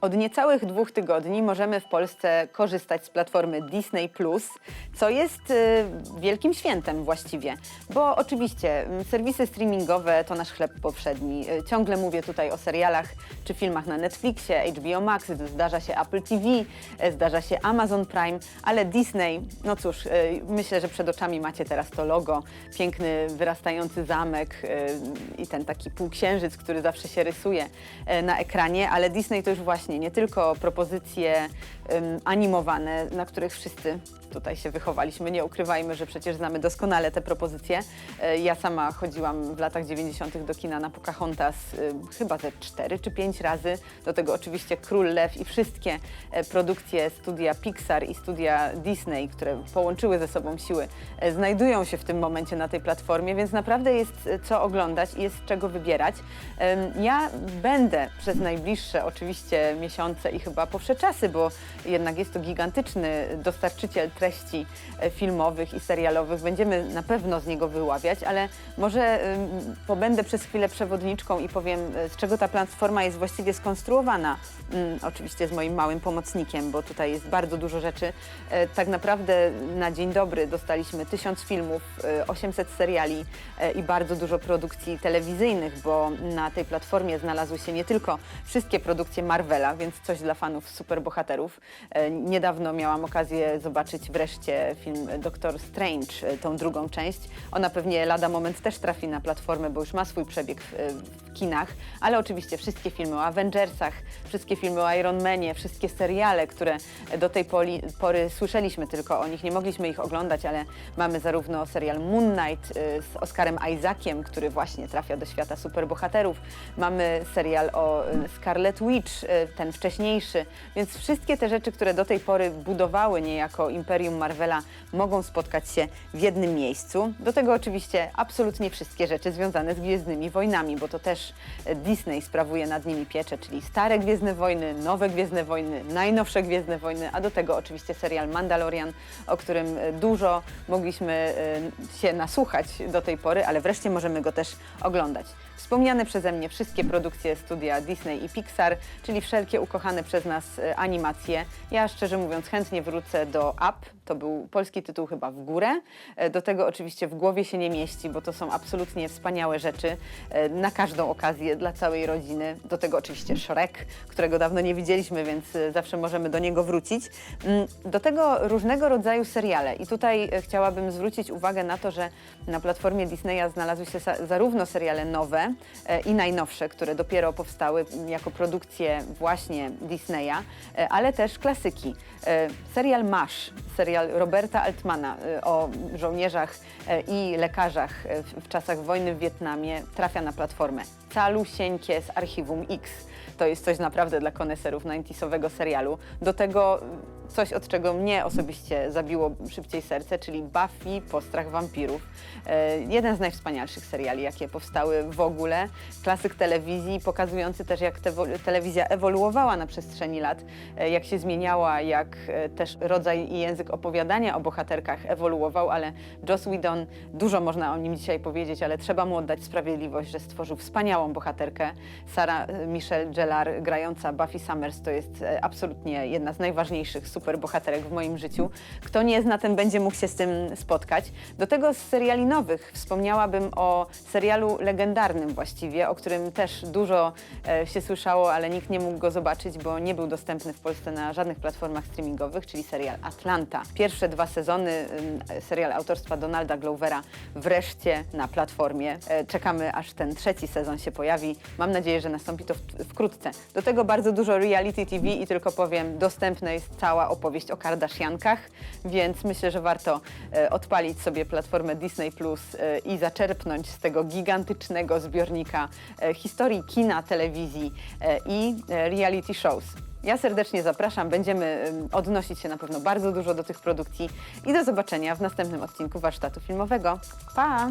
Od niecałych dwóch tygodni możemy w Polsce korzystać z platformy Disney Plus, co jest y, wielkim świętem właściwie. Bo oczywiście serwisy streamingowe to nasz chleb powszedni. Y, Ciągle mówię tutaj o serialach czy filmach na Netflixie, HBO Max, zdarza się Apple TV, y, zdarza się Amazon Prime, ale Disney, no cóż, y, myślę, że przed oczami macie teraz to logo, piękny wyrastający zamek i ten taki półksiężyc, który zawsze się rysuje e, na ekranie, ale Disney to już właśnie nie tylko propozycje animowane, na których wszyscy tutaj się wychowaliśmy. Nie ukrywajmy, że przecież znamy doskonale te propozycje. E, Ja sama chodziłam w latach 90. do kina na Pocahontas chyba ze 4 czy 5 razy. Do tego oczywiście Król Lew i wszystkie e, produkcje studia Pixar i studia Disney, które połączyły ze sobą siły, e, znajdują się w tym momencie na tej platformie, więc naprawdę jest e, co oglądać i jest czego wybierać. Ja będę przez najbliższe oczywiście miesiące i chyba powsze czasy, bo jednak jest to gigantyczny dostarczyciel treści e, filmowych i serialowych. Będziemy na pewno z niego wyławiać, ale może pobędę przez chwilę przewodniczką i powiem, e, z czego ta platforma jest właściwie skonstruowana. Mm, Oczywiście z moim małym pomocnikiem, bo tutaj jest bardzo dużo rzeczy. E, Tak naprawdę na dzień dobry dostaliśmy tysiąc filmów, e, 800 seriali i bardzo dużo produkcji telewizyjnych, bo na tej platformie znalazły się nie tylko wszystkie produkcje Marvela, więc coś dla fanów superbohaterów. E, Niedawno miałam okazję zobaczyć wreszcie film Doctor Strange, e, tą drugą część. Ona pewnie lada moment też trafi na platformę, bo już ma swój przebieg w, w kinach, ale oczywiście wszystkie filmy o Avengersach, wszystkie filmy o Iron Manie, wszystkie seriale, które do tej pory słyszeliśmy tylko o nich, nie mogliśmy ich oglądać, ale mamy zarówno serial Moon Knight z Oscarem Isaaciem, który właśnie trafia do świata superbohaterów, mamy serial o Scarlet Witch, ten wcześniejszy, więc wszystkie te rzeczy, które do tej pory budowały niejako Imperium Marvela, mogą spotkać się w jednym miejscu. Do tego oczywiście absolutnie wszystkie rzeczy związane z Gwiezdnymi Wojnami, bo to też e, Disney sprawuje nad nimi pieczę, czyli stare Gwiezdne Wojny, nowe Gwiezdne Wojny, najnowsze Gwiezdne Wojny, a do tego oczywiście serial Mandalorian, o którym e, dużo mogliśmy e, się nasłuchać do tej pory, ale wreszcie możemy go też oglądać. Wspomniane przeze mnie wszystkie produkcje studia Disney i Pixar, czyli wszelkie ukochane przez nas e, animacje. Ja szczerze mówiąc chętnie wrócę do Up, to był polski tytuł chyba w górę. E, Do tego oczywiście w głowie się nie mieści, bo to są absolutnie wspaniałe rzeczy e, na każdą okazję dla całej rodziny. Do tego oczywiście Shrek, którego dawno nie widzieliśmy, więc e, zawsze możemy do niego wrócić. Mm, Do tego różnego rodzaju seriale. I tutaj chciałabym zwrócić uwagę na to, że na platformie Disneya znalazły się zarówno seriale nowe i najnowsze, które dopiero powstały m, jako produkcje właśnie Disneya, ale też klasyki. Serial MASH, serial Roberta Altmana e, o żołnierzach e, i lekarzach e, w czasach wojny w Wietnamie trafia na platformę. Calusieńkie z Archiwum X. To jest coś naprawdę dla koneserów 90sowego serialu. Do tego coś, od czego mnie osobiście zabiło szybciej serce, czyli Buffy, Postrach Wampirów. E, jeden z najwspanialszych seriali, jakie powstały w ogóle. Klasyk telewizji, pokazujący też, jak te, telewizja ewoluowała na przestrzeni lat, e, jak się zmieniała, jak e, też rodzaj i język opowiadania o bohaterkach ewoluował, ale Joss Whedon, dużo można o nim dzisiaj powiedzieć, ale trzeba mu oddać sprawiedliwość, że stworzył wspaniałą bohaterkę. Sarah e, Michelle Gellar, grająca Buffy Summers, to jest e, absolutnie jedna z najważniejszych superbohaterek w moim życiu. Kto nie zna, ten będzie mógł się z tym spotkać. Do tego z seriali nowych wspomniałabym o serialu legendarnym właściwie, o którym też dużo e, się słyszało, ale nikt nie mógł go zobaczyć, bo nie był dostępny w Polsce na żadnych platformach streamingowych, czyli serial Atlanta. Pierwsze dwa sezony, ym, serial autorstwa Donalda Glovera wreszcie na platformie. E, Czekamy, aż ten trzeci sezon się pojawi. Mam nadzieję, że nastąpi to wkrótce. Do tego bardzo dużo reality TV i tylko powiem, dostępna jest cała opowieść o Kardashiankach, więc myślę, że warto e, odpalić sobie platformę Disney Plus e, i zaczerpnąć z tego gigantycznego zbiornika e, historii kina, telewizji i reality shows. Ja serdecznie zapraszam, będziemy em, odnosić się na pewno bardzo dużo do tych produkcji i do zobaczenia w następnym odcinku warsztatu filmowego. Pa!